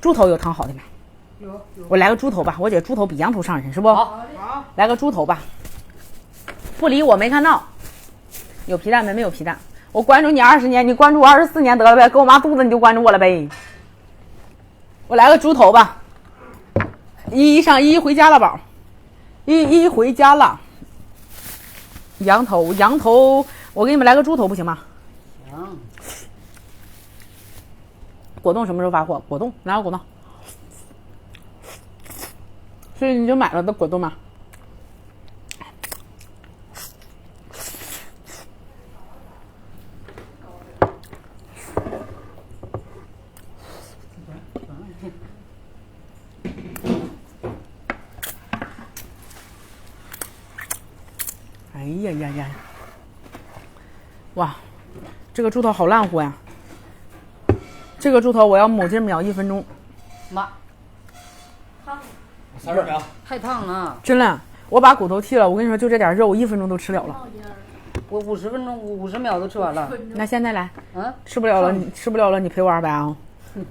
猪头有汤好的没？有有。我来个猪头吧，我觉得猪头比羊头上人，是不？好，好，来个猪头吧。不理我没看到，有皮蛋没？没有皮蛋。我关注你二十年，你关注我二十四年得了呗，给我妈肚子你就关注我了呗。我来个猪头吧。依依上，依依回家了，宝。依依回家了。羊头，羊头，我给你们来个猪头不行吗？行。果冻什么时候发货？果冻哪有果冻？所以你就买了的果冻吗？哎呀呀呀！哇，这个猪头好烂乎呀！这个猪头我要某斤秒一分钟，妈，三十秒，太烫了，真的，我把骨头剔了，我跟你说，就这点肉，我一分钟都吃了了。我五十分钟五十秒都吃完了。那现在来，嗯，吃不了了，你吃不了了，你赔我二百啊！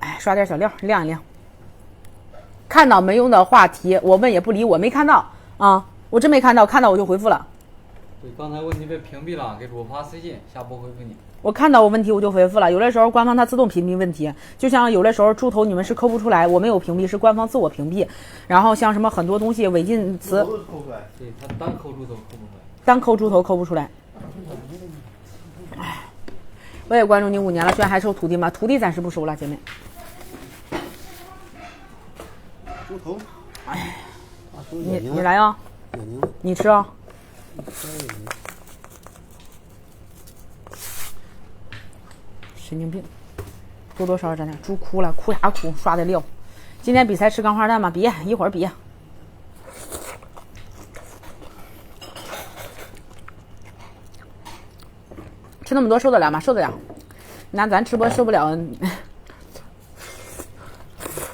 哎，刷点小料，晾一晾。看到没用的话题，我问也不理我，没看到啊，我真没看到，看到我就回复了。对，刚才问题被屏蔽了，给主播发私信，下播回复你。我看到我问题我就回复了，有的时候官方它自动屏蔽问题，就像有的时候猪头你们是抠不出来，我没有屏蔽，是官方自我屏蔽。然后像什么很多东西违禁词，都是抠出来。对他单抠猪头抠不出来。单抠猪头抠不出来。哎，我也关注你五年了，居然还收徒弟吗？徒弟暂时不收了，姐妹。猪头，哎，你你你来啊、你吃啊、神经病，多多少少沾点。猪哭了，哭啥哭？刷的料。今天比赛吃钢花蛋吗？别，一会儿比。吃那么多受得了吗？受得了。那咱吃播受不了。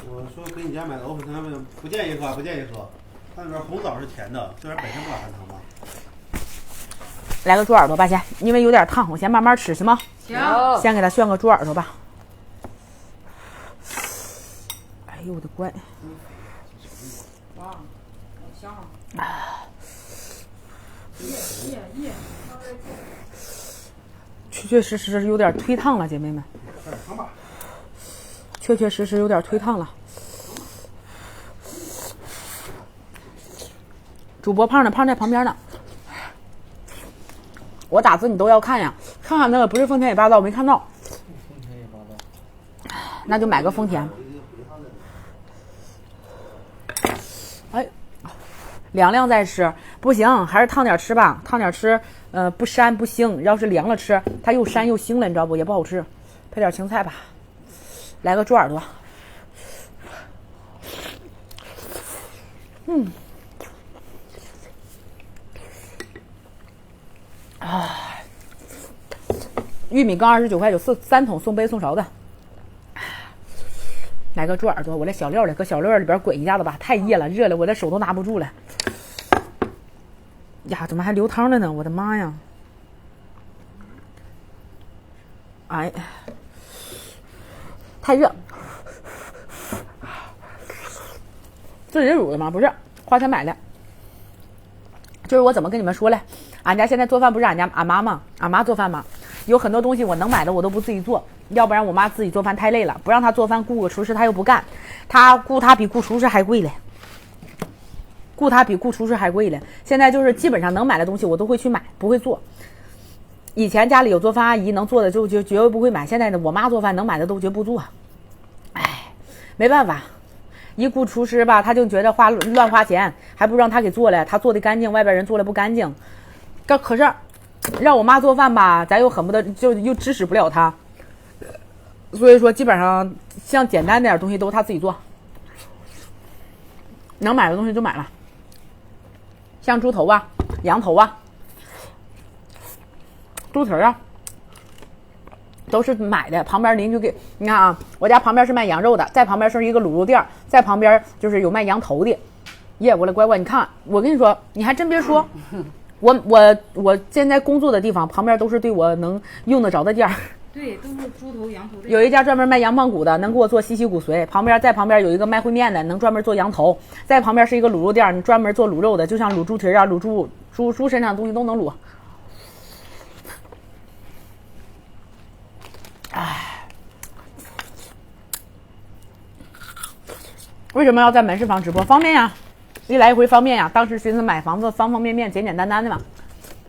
我说给你家买的藕粉，他们不建议喝，不建议喝。它里边红枣是甜的，虽然本身不含糖吧。来个猪耳朵吧，先，因为有点烫，我先慢慢吃，行吗？行，先给他炫个猪耳朵吧。哎呦我的乖！哇，香啊！确确实实有点忒烫了，姐妹们。确确实实有点忒烫了。主播胖呢，胖在旁边呢。我打字你都要看呀，看看那个不是丰田也霸道，没看到，丰田也霸道。那就买个丰田。哎，凉凉再吃不行，还是烫点吃吧，烫点吃，呃，不膻不腥。要是凉了吃，它又膻又腥了，你知道不？也不好吃。配点青菜吧，来个猪耳朵。嗯，啊，玉米缸二十九块九，四三桶送杯送勺子。来个猪耳朵，我这小料里搁小料里边滚一下子吧，太热了，热了，我这手都拿不住了。呀，怎么还流汤了呢？我的妈呀！哎，太热。自己卤的吗？不是，花钱买的。就是我怎么跟你们说嘞？俺家现在做饭不是俺家俺妈吗？俺妈做饭吗？有很多东西我能买的我都不自己做，要不然我妈自己做饭太累了，不让她做饭雇个厨师她又不干，她雇她比雇厨师还贵嘞，雇她比雇厨师还贵嘞。现在就是基本上能买的东西我都会去买，不会做。以前家里有做饭阿姨能做的就就绝对不会买，现在呢我妈做饭能买的都绝不做，哎，没办法。一雇厨师吧，他就觉得花乱花钱，还不如让他给做了，他做的干净，外边人做的不干净。可可是，让我妈做饭吧，咱又恨不得就又指使不了她。所以说，基本上像简单点东西都她自己做，能买的东西就买了，像猪头啊、羊头啊、猪蹄啊。都是买的，旁边邻居给你看啊，我家旁边是卖羊肉的，在旁边是一个卤肉店，在旁边就是有卖羊头的。耶，我的乖乖，你看，我跟你说，你还真别说，我我我现在工作的地方旁边都是对我能用得着的店儿，对，都是猪头、羊头。有一家专门卖羊棒骨的，能给我做西西骨髓。旁边在旁边有一个卖烩面的，能专门做羊头。在旁边是一个卤肉店，你专门做卤肉的，就像卤猪蹄儿啊、卤猪猪猪身上的东西都能卤。唉，为什么要在门市房直播？方便呀，一来一回方便呀。当时寻思买房子方方面面、简简单单的嘛，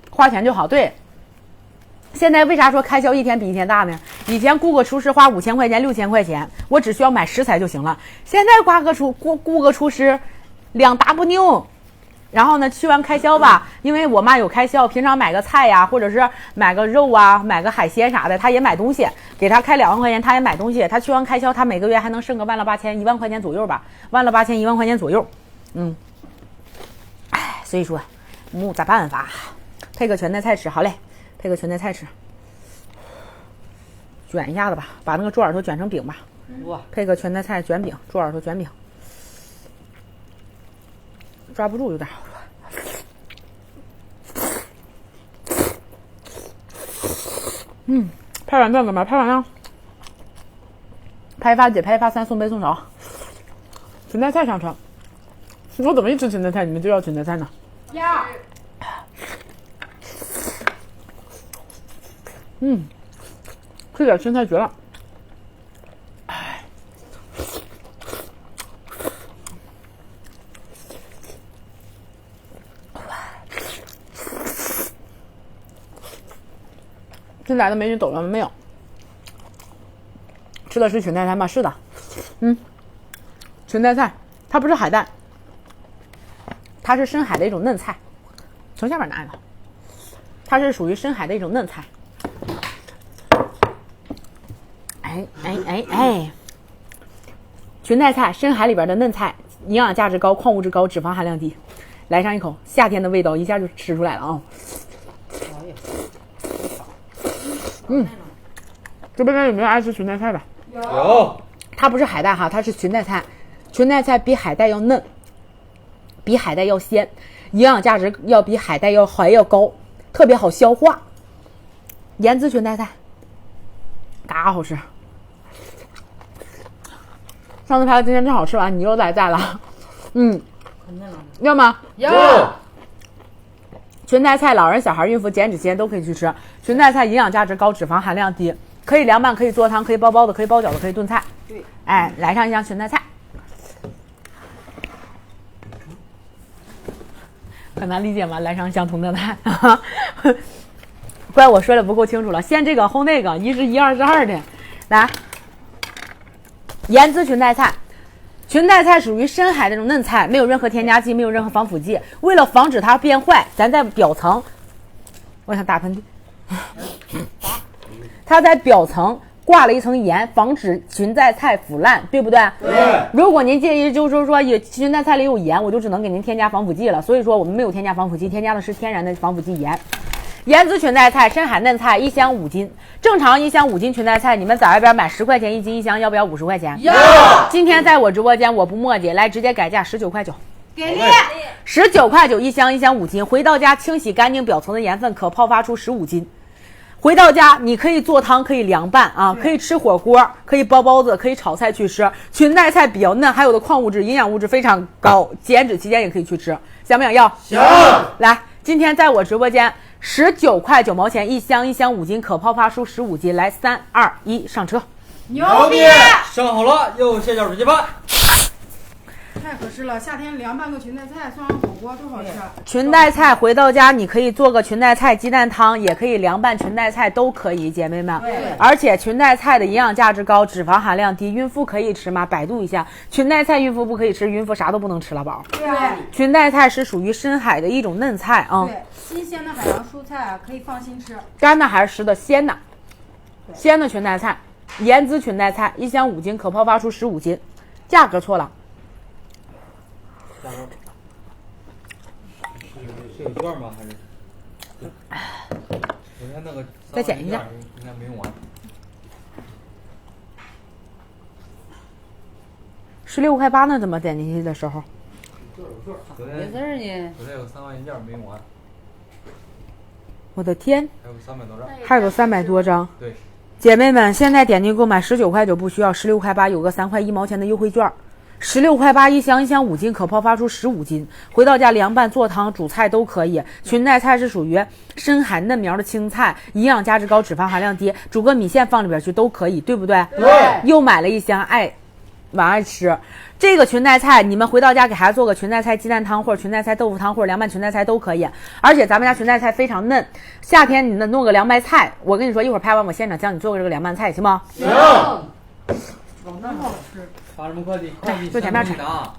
花钱就好。对，现在为啥说开销一天比一天大呢？以前雇个厨师花五千块钱、六千块钱，我只需要买食材就行了。现在挂个厨雇雇个厨师，两大不牛。然后呢，去完开销吧，因为我妈有开销，平常买个菜呀，或者是买个肉啊，买个海鲜啥的，她也买东西，给她开两万块钱，她也买东西。她去完开销，她每个月还能剩个万了八千、一万块钱左右吧，万了八千、一万块钱左右。嗯，哎，所以说，没咋办法，配个全菜菜吃，好嘞，配个全菜菜吃。卷一下子吧，把那个猪耳朵卷成饼吧，哇，配个全菜菜卷饼，猪耳朵卷饼，抓不住有点。嗯，拍完段哥们儿，拍完了。拍发姐，拍发三送杯送勺。裙带菜上车。我怎么一吃裙带菜你们就要裙带菜呢？呀，嗯，吃点青菜绝了。新来的美女走了没有？吃的是裙带菜吗？是的，嗯，裙带菜，它不是海带，它是深海的一种嫩菜，从下面拿一个，它是属于深海的一种嫩菜。哎哎哎哎，裙带菜，深海里边的嫩菜，营养价值高，矿物质高，脂肪含量低。来上一口，夏天的味道一下就吃出来了啊！嗯，直播间有没有爱吃裙带菜的？有，它不是海带哈，它是裙带菜。裙带菜比海带要嫩，比海带要鲜，营养价值要比海带要还要高，特别好消化。盐渍裙带菜，嘎好吃。上次拍的今天正好吃完，你又来在了，嗯。要吗？要，裙带菜，老人、小孩、孕妇、减脂期间都可以去吃。裙带菜营养价值高，脂肪含量低，可以凉拌，可以做汤，可以包包子，可以包饺子，可以炖菜。对，哎，来上一箱裙带菜。很难理解吗？来上相同的菜，怪我说的不够清楚了。先这个后那个，一是一，二是二的。来，盐渍裙带菜。裙带菜属于深海那种嫩菜，没有任何添加剂，没有任何防腐剂。为了防止它变坏，咱在表层，我想打喷嚏，它在表层挂了一层盐，防止裙带菜腐烂，对不对？对。如果您介意，就是说有裙带菜里有盐，我就只能给您添加防腐剂了。所以说我们没有添加防腐剂，添加的是天然的防腐剂盐。盐渍裙带菜，深海嫩菜，一箱五斤。正常一箱五斤裙带菜，你们在外边买十块钱一斤一箱，要不要五十块钱？要今天在我直播间，我不墨迹，来直接改价十九块九，给力！十九块九一箱，一箱五斤。回到家清洗干净表层的盐分，可泡发出十五斤。回到家你可以做汤，可以凉拌啊，可以吃火锅，可以包包子，可以炒菜去吃。裙带菜比较嫩，还有的矿物质、营养物质非常高，减脂期间也可以去吃。想不想要？想。来，今天在我直播间十九块九毛钱一箱，一箱五斤，可泡发出十五斤。来，三二一，上车！牛逼！上好了，又蟹脚水鸡饭。太合适了，夏天凉拌个裙带菜，涮上火锅多好吃啊！裙带菜回到家，你可以做个裙带菜鸡蛋汤，也可以凉拌裙带菜，都可以，姐妹们。对而且裙带菜的营养价值高，脂肪含量低，孕妇可以吃吗？百度一下，裙带菜孕妇不可以吃，孕妇啥都不能吃了，宝。对啊，裙带菜是属于深海的一种嫩菜啊、对，新鲜的海洋蔬菜啊，可以放心吃。干的还是湿的？鲜的，鲜的裙带菜，盐渍裙带菜，一箱五斤，可泡发出十五斤，价格错了，是有券吗？还是？昨天那个再剪一下应该没用完。十六块八呢？怎么点进去的时候？昨没事天儿呢，昨天有三万一件没用完，我的天，还有三百多张。还有三百多张，对，姐妹们，现在点击购买十九块九不需要，十六块八有个三块一毛钱的优惠券，十六块八一箱，一箱五斤，可泡发出十五斤，回到家凉拌、做汤、煮菜都可以。裙带菜是属于深海嫩苗的青菜，营养价值高，脂肪含量低，煮个米线放里边去都可以，对不对？对又买了一箱，爱晚爱吃。这个裙带菜，你们回到家给孩子做个裙带菜鸡蛋汤，或者裙带菜豆腐汤，或者凉拌裙带菜都可以。而且咱们家裙带菜非常嫩，夏天你能弄个凉白菜，我跟你说，一会儿拍完我现场教你做个这个凉拌菜，行吗？行，老那么好吃。发什么快递？快递就前面三通一达。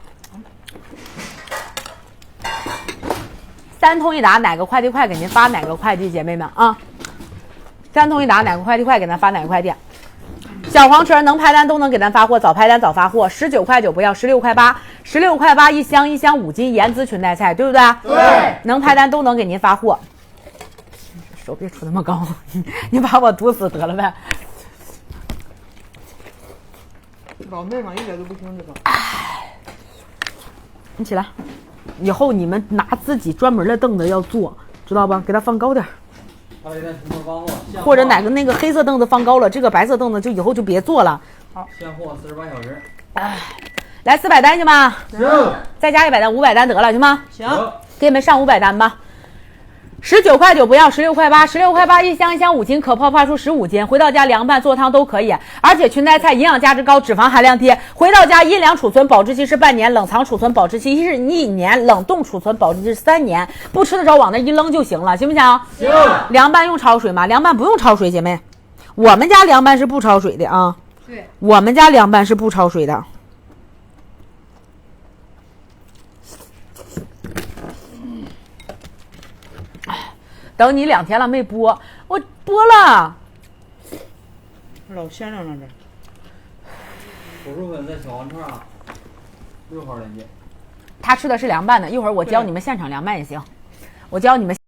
三通一达，哪个快递快给您发哪个快递，姐妹们啊！三通一达，哪个快递快给咱发哪个快递。小黄车能拍单都能给咱发货，早拍单早发货，十九块九不要，十六块八，十六块八一箱，一箱五斤盐渍裙带菜，对不对？对，能拍单都能给您发货。手别出那么高，你把我毒死得了呗。老妹嘛，一点都不听这个。你起来，以后你们拿自己专门的凳子要坐，知道吧？给它放高点？或者哪个那个黑色凳子放高了，这个白色凳子就以后就别坐了。好现货四十八小时。哎来四百单行吗？行，再加一百单，五百单得了，行吗？行，给你们上五百单吧。十九块九不要，十六块八，十六块八一箱，一箱五斤，可泡发出十五斤，回到家凉拌做汤都可以。而且裙带菜营养价值高，脂肪含量低，回到家阴凉储存保质期是半年，冷藏储存保质期是一年，冷冻储存保质期是三年。不吃的时候往那一扔就行了，行不行？行，凉拌用焯水吗？凉拌不用焯水，姐妹，我们家凉拌是不焯水的啊。对，我们家凉拌是不焯水的。等你两天了没播，我播了。老鲜亮了这。手术粉在小黄串啊，六号链接。他吃的是凉拌的，一会儿我教你们现场凉拌也行，我教你们。